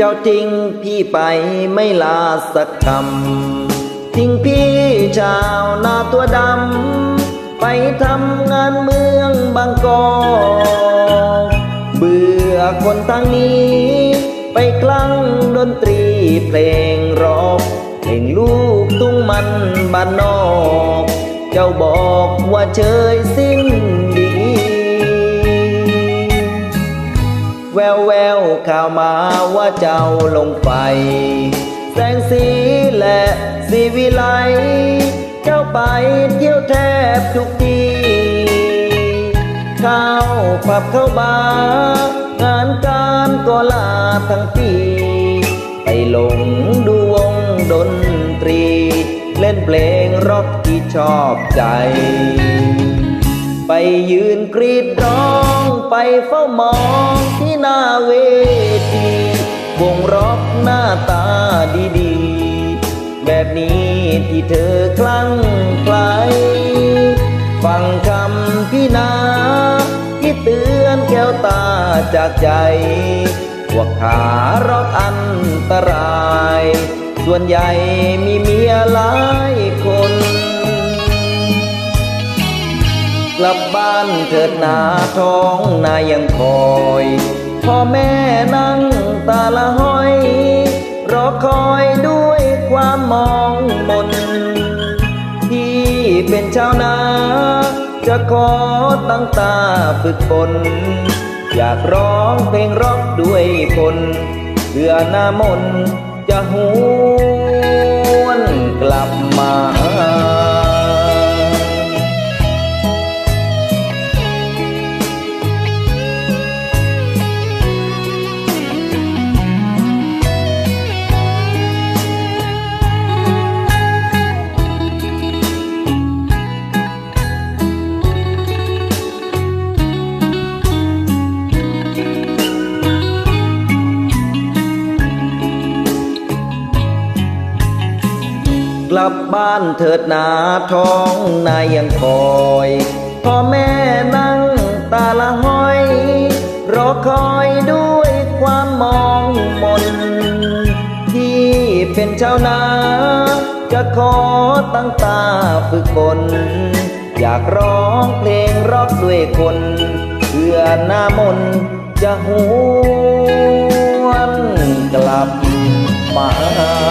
เจ้าจริงพี่ไปไม่ลาสักคำ ทิ้งพี่ชาวนาตัวดำ ไปทำงานเมืองบางกอกเบื่อคนทางนี้ ไปคลั่งดนตรีเพลงร็อกเพลงลูกทุ่งมันบ้านนอก เจ้าบอกว่าเชยสิ้น แววแววข่าวมาว่าเจ้าลงไป แสงสีและสีวิไล เจ้าไปเที่ยวแทบทุกทีเข้าผับเข้าบาร์งานการก็ลาทั้งปีไปหลงดูวงดนตรี เล่นเพลงร็อกที่ชอบใจ ไปยืนกรีดร้องไปเฝ้ามอง หน้าเวทีวงร็อกหน้าตาดีๆ แบบนี้ที่เธอคลั่งไคล้ฟังคำพี่นาที่เตือนแก้วตาจากใจว่าขาร็อกอันตราย ส่วนใหญ่มีเมียหลายคนกลับบ้านเถิดนาท้องนายังคอย พ่อแม่นั่งตาละห้อย รอคอยด้วยความมองมนที่เป็นชาวนา จะขอตั้งตาฝึกฝนอยากร้องเพลงร็อกด้วยคนเพื่อหน้ามนจะหู กลับบ้านเถิดนาท้องนายังคอยพ่อแม่นั่งตาละห้อย รอคอยด้วยความมองมนที่เป็นชาวนาจะขอตั้งตาฝึกฝนอยากร้องเพลงรอกด้วยคน เพื่อหน้ามนจะหวนกลับมา